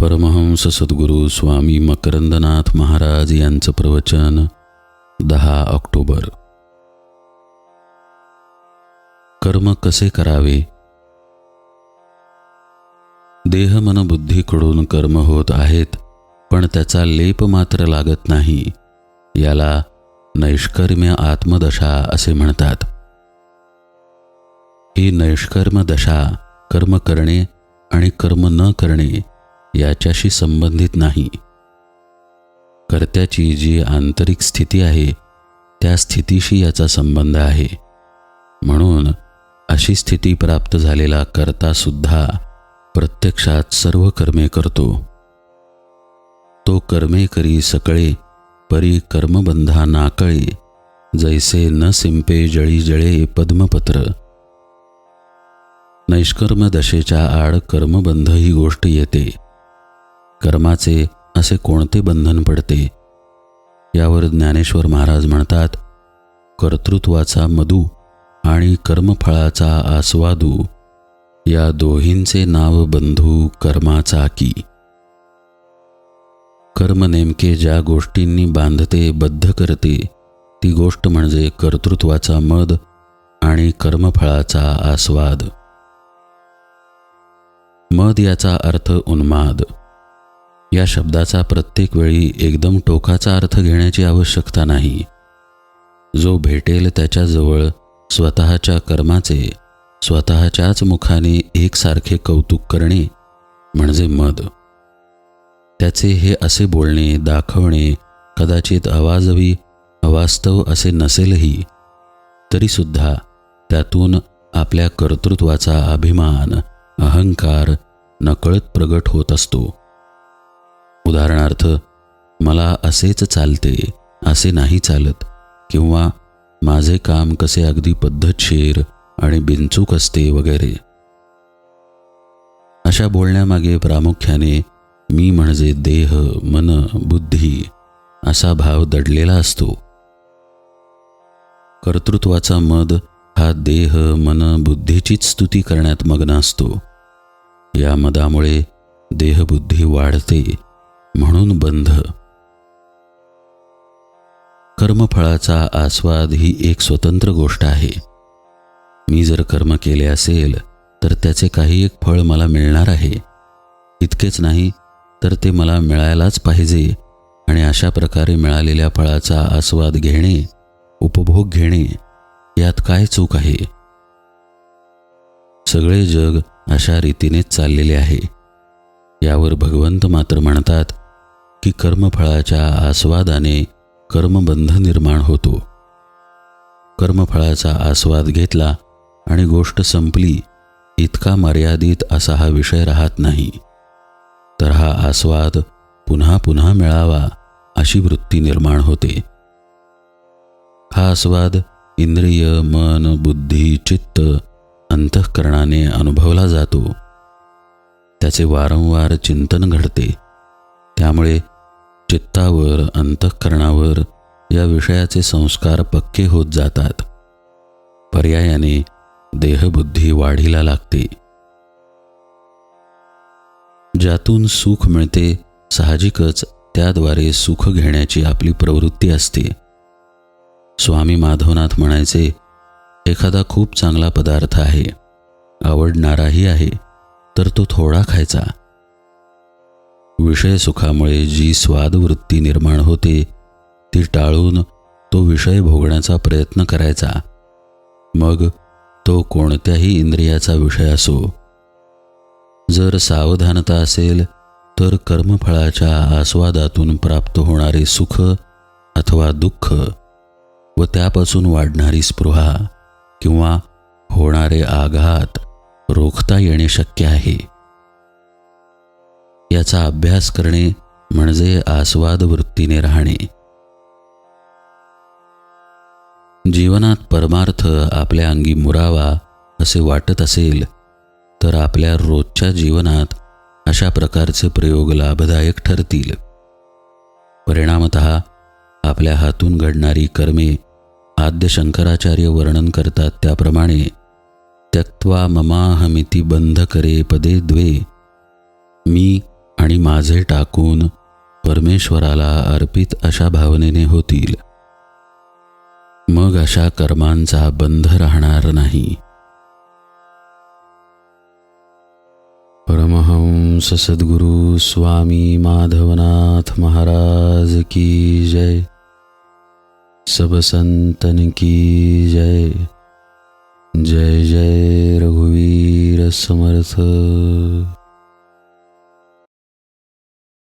परमहंस सद्गुरू स्वामी मकरंदनाथ महाराज यांचं प्रवचन दहा ऑक्टोबर. कर्म कसे करावे? देह मन बुद्धीकडून कर्म होत आहेत पण त्याचा लेप मात्र लागत नाही. याला नैष्कर्म्य आत्मदशा असे म्हणतात. ही नैष्कर्म दशा कर्म करणे आणि कर्म न करणे याच्याशी संबंधित नाही. कर्त्याची जी आंतरिक स्थिती आहे त्या स्थितीशी याचा संबंध आहे. म्हणून अशी स्थिती प्राप्त झालेला कर्ता सुद्धा प्रत्यक्षात सर्व कर्मे करतो. तो कर्मे करी सकळे परी कर्मबंधा नाकळे जैसे न सिंपे जळी जळे पद्मपत्र. नैष्कर्म दशेच्या आड कर्मबंध ही गोष्ट येते. कर्माचे असे कोणते बंधन पडते? यावर ज्ञानेश्वर महाराज म्हणतात कर्तृत्वाचा मधू आणि कर्मफळाचा आस्वादू या दोहींचे नाव बंधू कर्माचा की. कर्म नेमके ज्या गोष्टींनी बांधते बद्ध करते ती गोष्ट म्हणजे कर्तृत्वाचा मद आणि कर्मफळाचा आस्वाद. मद याचा अर्थ उन्माद. या शब्दाचा प्रत्येक वेळी एकदम टोकाचा अर्थ घेण्याची आवश्यकता नाही. जो भेटेल त्याच्याजवळ स्वतःच्या कर्माचे स्वतःच्याच मुखाने एकसारखे कौतुक करणे म्हणजे मद. त्याचे हे असे बोलणे दाखवणे कदाचित अवाजवी अवास्तव असे नसेलही तरीसुद्धा त्यातून आपल्या कर्तृत्वाचा अभिमान अहंकार नकळत प्रगट होत असतो. उदाहरणार्थ मला असेच चालते असे नाही चालत किंवा माझे काम कसे अगदी पद्धतशीर आणि बिनचूक असते वगैरे. अशा बोलण्यामागे प्रामुख्याने मी म्हणजे देह मन बुद्धी असा भाव दडलेला असतो. कर्तृत्वाचा मद हा देह मन बुद्धीचीच स्तुती करण्यात मग्न असतो. या मदामुळे देहबुद्धी वाढते. म्हणून बंध. कर्मफळाचा आस्वाद ही एक स्वतंत्र गोष्ट आहे. मी जर कर्म केले असेल तर त्याचे काही एक फळ मला मिळणार आहे. इतकेच नाही तर ते मला मिळायलाच पाहिजे आणि अशा प्रकारे मिळालेल्या फळाचा आस्वाद घेणे उपभोग घेणे यात काय चूक आहे? सगळे जग अशा रीतीनेच चाललेले आहे. यावर भगवंत मात्र म्हणतात की कर्मफळाच्या आस्वादाने कर्मबंध निर्माण होतो. कर्मफळाचा आस्वाद घेतला आणि गोष्ट संपली इतका मर्यादित असा हा विषय राहत नाही. तर हा आस्वाद पुन्हा पुन्हा मिळावा अशी वृत्ती निर्माण होते. हा आस्वाद इंद्रिय मन बुद्धी चित्त अंतःकरणाने अनुभवला जातो. त्याचे वारंवार चिंतन घडते. त्यामुळे चित्तावर अंतःकरणावर या विषयाचे संस्कार पक्के होत जातात. पर्यायाने देहबुद्धी वाढीला लागते. ज्यातून सुख मिळते साहजिकच त्याद्वारे सुख घेण्याची आपली प्रवृत्ती असते. स्वामी माधवनाथ म्हणायचे एखादा खूप चांगला पदार्थ आहे आवडणाराही आहे तर तो थोडा खायचा. विषय सुखामुळे जी स्वादवृत्ती निर्माण होते ती टाळून तो विषय भोगण्याचा प्रयत्न करायचा. मग तो कोणत्याही इंद्रियाचा विषय असो. जर सावधानता असेल तर कर्मफळाच्या आस्वादातून प्राप्त होणारे सुख अथवा दुःख व त्यापासून वाढणारी स्पृहा किंवा होणारे आघात रोखता येणे शक्य आहे. याचा अभ्यास करणे म्हणजे आस्वाद वृत्तीने राहणे. जीवनात परमार्थ आपल्या अंगी मुरावा असे वाटत असेल तर आपल्या रोजच्या जीवनात अशा प्रकारचे प्रयोग लाभदायक ठरतील. परिणामत आपल्या हातून घडणारी कर्मे आद्य शंकराचार्य वर्णन करतात त्याप्रमाणे त्यक्त्वा ममाहमिती बंध करे पदे द्वे मी आणि माझे टाकून परमेश्वराला अर्पित अशा भावनेने होतील. मग अशा कर्मांचा बंध राहणार नाही. परमहंस सद्गुरु स्वामी माधवनाथ महाराज की जय. सब संतन की जय. जय जय रघुवीर समर्थ.